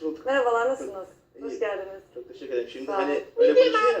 Hoş bulduk. Merhabalar, nasılsınız? Hoş İyi. geldiniz. Çok teşekkür ederim. Şimdi Sağ hani öyle konuşuyor ya.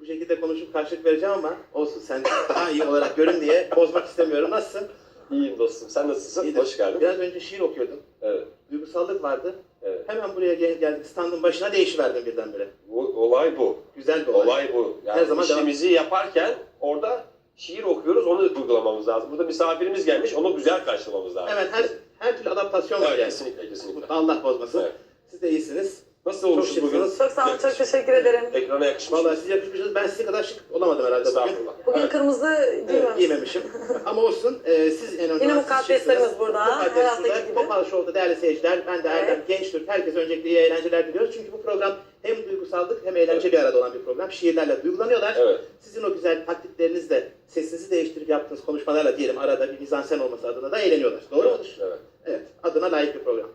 Bu şekilde konuşup karşılık vereceğim ama olsun sen daha iyi olarak görün diye bozmak istemiyorum. Nasılsın? İyiyim dostum. Sen nasılsın? İyidir. Hoş geldin. Biraz önce şiir okuyordum. Evet. Duygusallık vardı. Evet. Hemen buraya gel- geldik. Standın başına değişiverdim birdenbire. Bu, olay bu. Güzel bir olay. Olay bu. Yani Her zaman işimizi yaparken orada şiir okuyoruz, onu uygulamamız lazım. Burada misafirimiz gelmiş, onu güzel karşılamamız lazım. Hemen her her türlü adaptasyon var Evet, yani. kesinlikle, kesinlikle. Allah bozmasın. Evet. Siz de iyisiniz. Nasıl olmuşuz Çok bugün? şıksınız. Çok sağ olun, çok teşekkür ederim. Ekrana yakışmış. Vallahi siz yakışmışsınız. Ben size kadar şık olamadım herhalde bugün. Estağfurullah. Bugün Evet. kırmızı Evet, giymemişim. Ama olsun. Ee, siz en önemli Yine mukaddeslerimiz burada, her haftaki gibi. Topal Show'da değerli seyirciler, ben de Erdem Evet. Gençtürk. Herkese öncelikle iyi eğlenceler diliyoruz. Çünkü bu program hem duygusallık hem eğlence bir arada olan bir program. Şiirlerle duygulanıyorlar. Evet. Sizin o güzel taklitlerinizle, sesinizi değiştirip yaptığınız konuşmalarla diyelim arada bir mizansen olması adına da eğleniyorlar. Doğru mudur? Evet. Evet, adına layık bir program.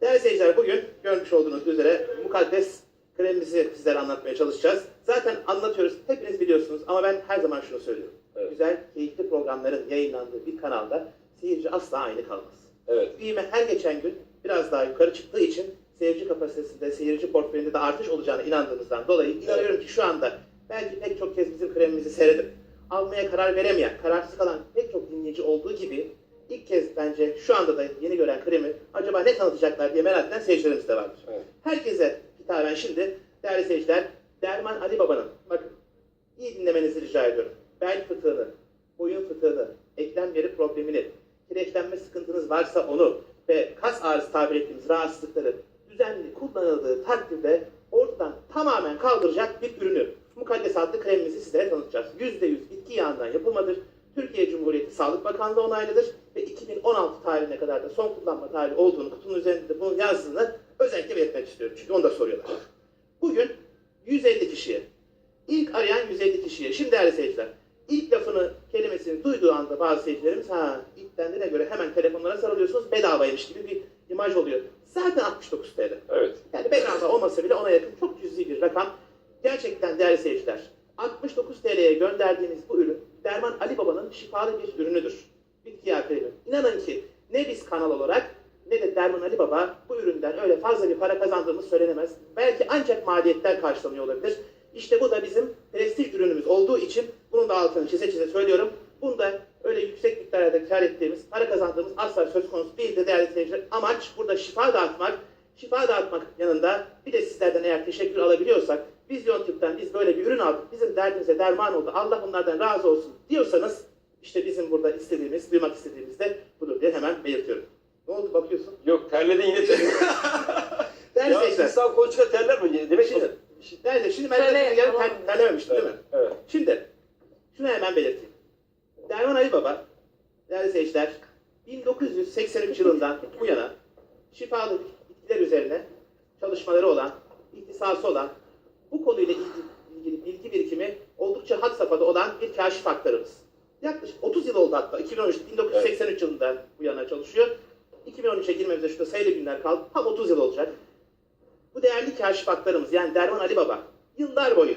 Değerli seyirciler, bugün görmüş olduğunuz üzere mukaddes kremimizi sizlere anlatmaya çalışacağız. Zaten anlatıyoruz, hepiniz biliyorsunuz ama ben her zaman şunu söylüyorum. Evet. Güzel, keyifli programların yayınlandığı bir kanalda seyirci asla aynı kalmaz. Evet. Büyüme her geçen gün biraz daha yukarı çıktığı için seyirci kapasitesinde, seyirci portföyünde de artış olacağına inandığımızdan dolayı inanıyorum ki şu anda belki pek çok kez bizim kremimizi seyredip almaya karar veremeyen, kararsız kalan pek çok dinleyici olduğu gibi ilk kez bence şu anda da yeni gören kremi acaba ne tanıtacaklar diye merak eden seyircilerimiz de vardır. Evet. Herkese hitaben şimdi değerli seyirciler Derman Ali Baba'nın bakın iyi dinlemenizi rica ediyorum. Bel fıtığını, boyun fıtığını, eklem yeri problemini, kireçlenme sıkıntınız varsa onu ve kas ağrısı tabir ettiğimiz rahatsızlıkları düzenli kullanıldığı takdirde ortadan tamamen kaldıracak bir ürünü mukaddes adlı kremimizi sizlere tanıtacağız. %100 bitki yağından yapılmadır. Türkiye Cumhuriyeti Sağlık Bakanlığı onaylıdır ve 2016 tarihine kadar da son kullanma tarihi olduğunu kutunun üzerinde de bunun yazdığını özellikle belirtmek istiyorum. Çünkü onu da soruyorlar. Bugün 150 kişiye, ilk arayan 150 kişiye, şimdi değerli seyirciler, ilk lafını, kelimesini duyduğu anda bazı seyircilerimiz ha ilk dendiğine göre hemen telefonlara sarılıyorsunuz bedavaymış gibi bir imaj oluyor. Zaten 69 TL. Evet. Yani bedava olmasa bile ona yakın çok cüzi bir rakam. Gerçekten değerli seyirciler, 69 TL'ye gönderdiğimiz bu ürün Derman Ali Baba'nın şifalı bir ürünüdür. Bitki yağı kremi. İnanın ki ne biz kanal olarak ne de Derman Ali Baba bu üründen öyle fazla bir para kazandığımız söylenemez. Belki ancak maliyetler karşılanıyor olabilir. İşte bu da bizim prestij ürünümüz olduğu için bunun da altını çize çize söylüyorum. Bunda öyle yüksek miktarda kar ettiğimiz, para kazandığımız asla söz konusu değil de değerli seyirciler. Amaç burada şifa dağıtmak, şifa dağıtmak yanında bir de sizlerden eğer teşekkür alabiliyorsak, Vizyon Türk'ten biz böyle bir ürün aldık, bizim derdimize derman oldu, Allah bunlardan razı olsun diyorsanız, işte bizim burada istediğimiz, duymak istediğimiz de budur diye hemen belirtiyorum. Ne oldu bakıyorsun? Yok terledin yine terledin. Ya insan konuşurken terler mi? Demek ki... şimdi, değerli, şimdi ben de yarın ter, terlememiştim değil mi? Evet. Şimdi şunu hemen belirteyim. Derman Ali Baba, değerli seyirciler, 1983 yılından bu yana şifalı bitkiler üzerine çalışmaları olan, ihtisası olan, bu konuyla ilgili, bilgi birikimi oldukça had safhada olan bir kaşif aktörümüz. Yaklaşık 30 yıl oldu hatta. 2013, 1983 yılından bu yana çalışıyor. 2013'e girmemize şurada sayılı günler kaldı. Tam 30 yıl olacak. Bu değerli kaşif aktörümüz yani Derman Ali Baba yıllar boyu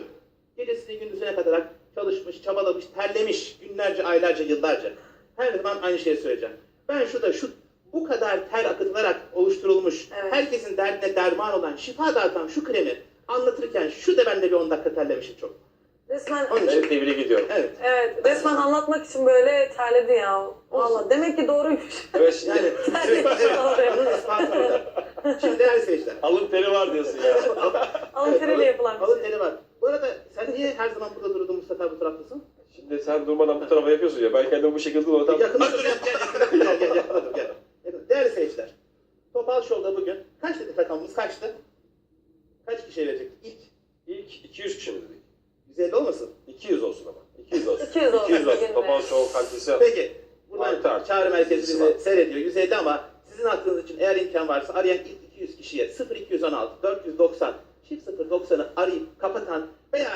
gecesini gündüzüne kadar çalışmış, çabalamış, terlemiş günlerce, aylarca, yıllarca. Her zaman aynı şeyi söyleyeceğim. Ben şurada şu bu kadar ter akıtılarak oluşturulmuş, Evet. herkesin derdine derman olan, şifa dağıtan şu kremi anlatırken şu da bende bir 10 dakika terlemişim çok. Resmen, Onun için- Evet tebrik ediyorum. Evet. evet, resmen anlatmak için böyle terledi ya. Valla demek ki doğruymuş. Evet şimdi Yani evet, evet. Burada. Şimdi değerli seyirciler. alın teri var diyorsun ya. Alın teriyle yapılan bir Alın şey. teri var. Bu arada sen niye her zaman burada durdun Mustafa bu taraftasın? Şimdi sen durmadan bu tarafa yapıyorsun ya. Ben kendimi bu şekilde durmadan... Yakına dur, gel, gel, gel, gel, dur, gel. Yakına. Değerli seyirciler, Topal Show'da bugün kaç dedik rakamımız kaçtı? Kaç kişiye verecektik? İlk İlk 200 kişi mi dedik? 150 olmasın? 200 olsun ama. 200 olsun. 200 olsun 200 olsun. Topal Show kalitesi. Peki, buradan artı. çağrı merkezi bizi seyrediyor. 150 ama sizin aklınız için eğer imkan varsa arayan ilk 200 kişiye 0216 490 çift 090'ı arayıp kapatan veya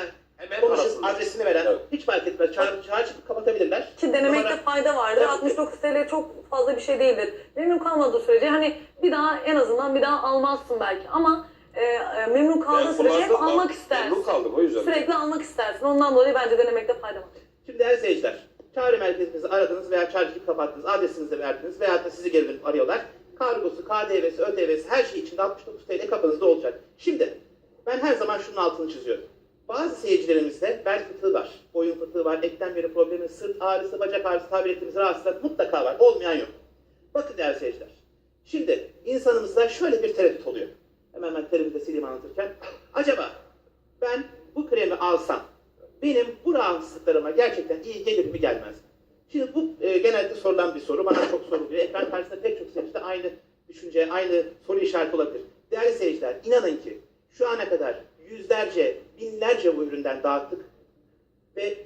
Evet. hiç fark etmez. Çağrı, çağrı çıkıp kapatabilirler. Ki denemekte Numara- fayda vardır. Evet. 69 TL çok fazla bir şey değildir. Memnun kalmadığı sürece hani bir daha en azından bir daha almazsın belki ama e, e, memnun kaldığı sürece hep almak Memnun istersin. kaldım o yüzden. Sürekli almak istersin. Ondan dolayı bence denemekte fayda var. Şimdi değerli seyirciler, çağrı merkezimizi aradınız veya çağrı çıkıp kapattınız, adresinizi de verdiniz veya da sizi geri dönüp arıyorlar. Kargosu, KDV'si, ÖTV'si her şey içinde 69 TL kapınızda olacak. Şimdi ben her zaman şunun altını çiziyorum. Bazı seyircilerimizde bel fıtığı var, boyun fıtığı var, eklem yeri problemi, sırt ağrısı, bacak ağrısı tabir ettiğimiz rahatsızlık mutlaka var. Olmayan yok. Bakın değerli seyirciler. Şimdi insanımızda şöyle bir tereddüt oluyor. Hemen ben terimi de sileyim anlatırken. Acaba ben bu kremi alsam benim bu rahatsızlıklarıma gerçekten iyi gelir mi gelmez mi? Şimdi bu e, genelde sorulan bir soru. Bana çok soruluyor. Ekran karşısında pek çok seyircide aynı düşünce, aynı soru işareti olabilir. Değerli seyirciler, inanın ki şu ana kadar yüzlerce, binlerce bu üründen dağıttık ve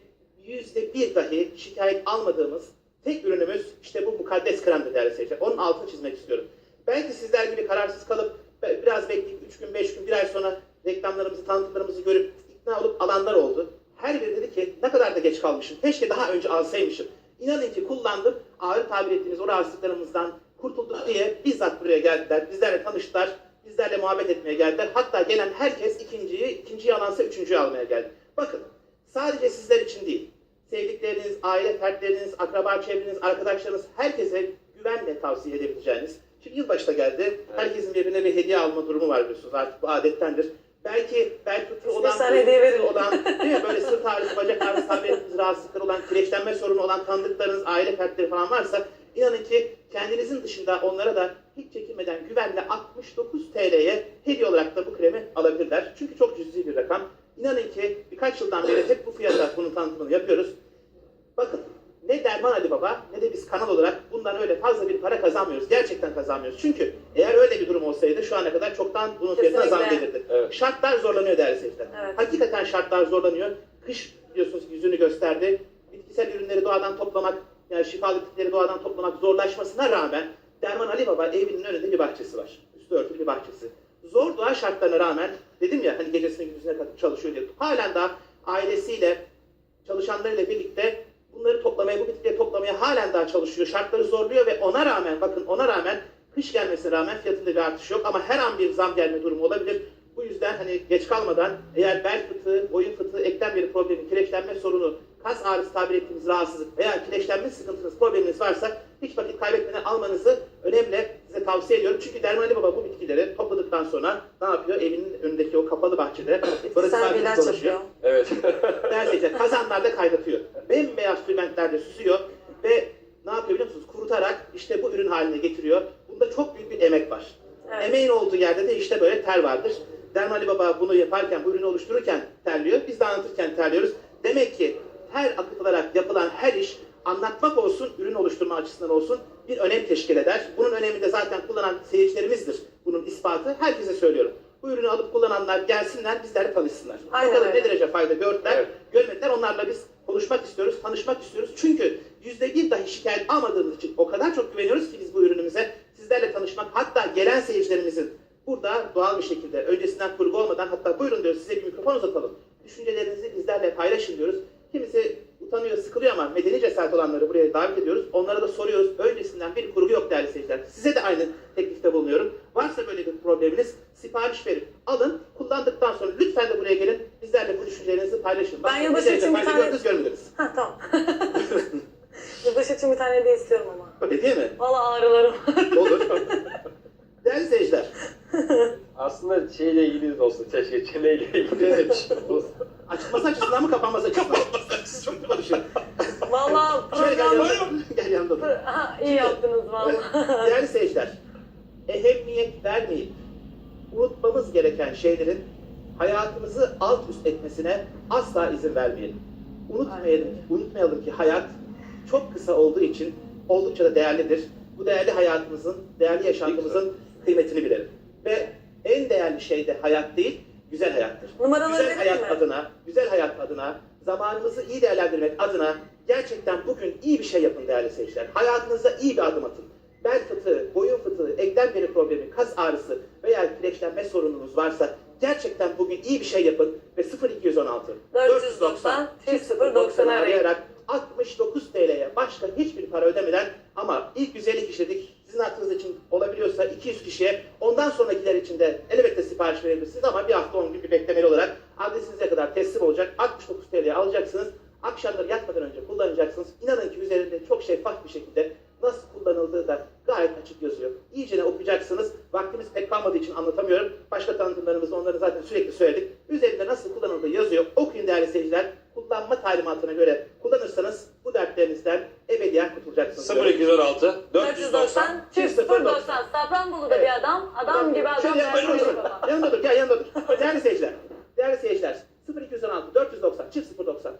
yüzde bir dahi şikayet almadığımız tek ürünümüz işte bu mukaddes kremdi değerli seyirciler. Onun altını çizmek istiyorum. Belki sizler gibi kararsız kalıp biraz bekleyip 3 gün 5 gün bir ay sonra reklamlarımızı tanıtımlarımızı görüp ikna olup alanlar oldu. Her biri dedi ki ne kadar da geç kalmışım. Keşke daha önce alsaymışım. İnanın ki kullandım. Ağır tabir ettiğimiz o rahatsızlıklarımızdan kurtulduk diye bizzat buraya geldiler. Bizlerle tanıştılar. Bizlerle muhabbet etmeye geldiler. Hatta gelen herkes ikinciyi, ikinciyi alansa üçüncüyü almaya geldi. Bakın sadece sizler için değil. Sevdikleriniz, aile fertleriniz, akraba çevreniz, arkadaşlarınız herkese güvenle tavsiye edebileceğiniz. Şimdi yılbaşı da geldi. Herkesin birbirine bir hediye alma durumu var biliyorsunuz. Artık bu adettendir. Belki bel fıtığı olan, verin. olan, değil mi? Böyle sırt ağrısı, bacak ağrısı, ettiğimiz rahatsızlıkları olan, kireçlenme sorunu olan tanıdıklarınız, aile fertleri falan varsa inanın ki kendinizin dışında onlara da hiç çekinmeden güvenle 69 TL'ye hediye olarak da bu kremi alabilirler. Çünkü çok cüzi bir rakam. İnanın ki birkaç yıldan beri hep bu fiyata bunun tanıtımını yapıyoruz. Bakın ne Derman Ali Baba ne de biz kanal olarak bundan öyle fazla bir para kazanmıyoruz. Gerçekten kazanmıyoruz. Çünkü eğer öyle bir durum olsaydı şu ana kadar çoktan bunun fiyatına zam Kesinlikle. gelirdi. Evet. Şartlar zorlanıyor değerli seyirciler. Evet. Hakikaten şartlar zorlanıyor. Kış biliyorsunuz yüzünü gösterdi. Bitkisel ürünleri doğadan toplamak, yani şifalı bitkileri doğadan toplamak zorlaşmasına rağmen Derman Ali Baba evinin önünde bir bahçesi var. Üstü örtülü bir bahçesi. Zor doğa şartlarına rağmen dedim ya hani gecesine gündüzüne kadar çalışıyor diye. Halen daha ailesiyle çalışanlarıyla birlikte bunları toplamaya, bu bitkileri toplamaya halen daha çalışıyor. Şartları zorluyor ve ona rağmen, bakın ona rağmen kış gelmesine rağmen fiyatında bir artış yok. Ama her an bir zam gelme durumu olabilir. Bu yüzden hani geç kalmadan eğer bel fıtığı, boyun fıtığı, eklem yeri problemi, kireçlenme sorunu, kas ağrısı tabir ettiğimiz rahatsızlık veya kireçlenme sıkıntınız, probleminiz varsa hiç vakit kaybetmeden almanızı önemli size tavsiye ediyorum. Çünkü Derman Ali Baba bu bitkileri topladıktan sonra ne yapıyor? Evinin önündeki o kapalı bahçede barış Sen bir saatini ilaç dolaşıyor. Evet. Neredeyse kazanlarda kaynatıyor. Bembeyaz tülbentlerde süsüyor ve ne yapıyor biliyor musunuz? Kurutarak işte bu ürün haline getiriyor. Bunda çok büyük bir emek var. Evet. Emeğin olduğu yerde de işte böyle ter vardır. Derman Ali Baba bunu yaparken, bu ürünü oluştururken terliyor. Biz de anlatırken terliyoruz. Demek ki her akıtılarak yapılan her iş anlatmak olsun, ürün oluşturma açısından olsun bir önem teşkil eder. Bunun önemi de zaten kullanan seyircilerimizdir. Bunun ispatı. Herkese söylüyorum. Bu ürünü alıp kullananlar gelsinler, bizlerle tanışsınlar. Bakalım öyle. ne derece fayda gördüler, Evet. görmediler. Onlarla biz konuşmak istiyoruz, tanışmak istiyoruz. Çünkü yüzde bir dahi şikayet almadığımız için o kadar çok güveniyoruz ki biz bu ürünümüze. Sizlerle tanışmak, hatta gelen seyircilerimizin burada doğal bir şekilde öncesinden kurgu olmadan hatta buyurun diyoruz size bir mikrofon uzatalım. Düşüncelerinizi bizlerle paylaşın diyoruz. Kimisi utanıyor, sıkılıyor ama medeni cesaret olanları buraya davet ediyoruz. Onlara da soruyoruz. Öncesinden bir kurgu yok değerli seyirciler. Size de aynı teklifte bulunuyorum. Varsa böyle bir probleminiz sipariş verip alın. Kullandıktan sonra lütfen de buraya gelin. Bizlerle bu düşüncelerinizi paylaşın. Ben yılbaşı derece için bir tane- gördünüz görmediniz. Ha tamam. Yılbaşı için bir tane hediye istiyorum ama. Öyle değil mi? Valla ağrılarım. Olur. değerli seyirciler. Aslında şeyle ilgili olsun. Keşke çeneyle ilgili. Evet. Bu açılması açısından mı kapanması açısından mı? Çok konuşuyor. Valla Şöyle gel program... yanımda. Gel yanımda dur. Ha, iyi yaptınız valla. Değerli seyirciler, ehemmiyet vermeyip unutmamız gereken şeylerin hayatımızı alt üst etmesine asla izin vermeyelim. Unutmayalım, unutmayalım ki hayat çok kısa olduğu için oldukça da değerlidir. Bu değerli hayatımızın, değerli yaşantımızın kıymetini bilelim. Ve en değerli şey de hayat değil, güzel hayattır. Numaraları güzel hayat mi? adına, güzel hayat adına, zamanımızı iyi değerlendirmek adına gerçekten bugün iyi bir şey yapın değerli seyirciler. Hayatınıza iyi bir adım atın. Bel fıtığı, boyun fıtığı, eklem yeri problemi, kas ağrısı veya kireçlenme sorununuz varsa gerçekten bugün iyi bir şey yapın ve 0216 490 0090 arayın. arayarak 69 TL'ye başka hiçbir para ödemeden ama ilk 150 kişilik sizin aklınız için olabiliyorsa 200 kişiye ondan sonrakiler için de elbette sipariş verebilirsiniz ama bir hafta 10 gün bir beklemeli olarak adresinize kadar teslim olacak. 69 TL'ye alacaksınız. Akşamları yatmadan önce kullanacaksınız. İnanın ki üzerinde çok şeffaf bir şekilde nasıl kullanıldığı da gayet açık yazıyor. İyicene okuyacaksınız. Vaktimiz pek kalmadığı için anlatamıyorum. Başka tanıtımlarımızda onları zaten sürekli söyledik. Üzerinde nasıl kullanıldığı yazıyor. Okuyun değerli seyirciler. Kullanma talimatına göre kullanırsanız bu dertlerinizden ebediyen kurtulacaksınız. 0216 490 490 çift 090. Safranbolu'da Evet. bir adam. Adam gibi adam. Şöyle yanında dur. Baba. Yanında dur. Gel yanında dur. Değerli seyirciler. 0216 490 çift 090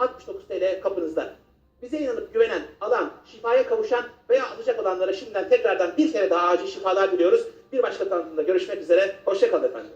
69 TL kapınızda. Bize inanıp güvenen, alan, şifaya kavuşan veya alacak olanlara şimdiden tekrardan bir kere daha acil şifalar diliyoruz. Bir başka tanıtımda görüşmek üzere. Hoşçakalın efendim.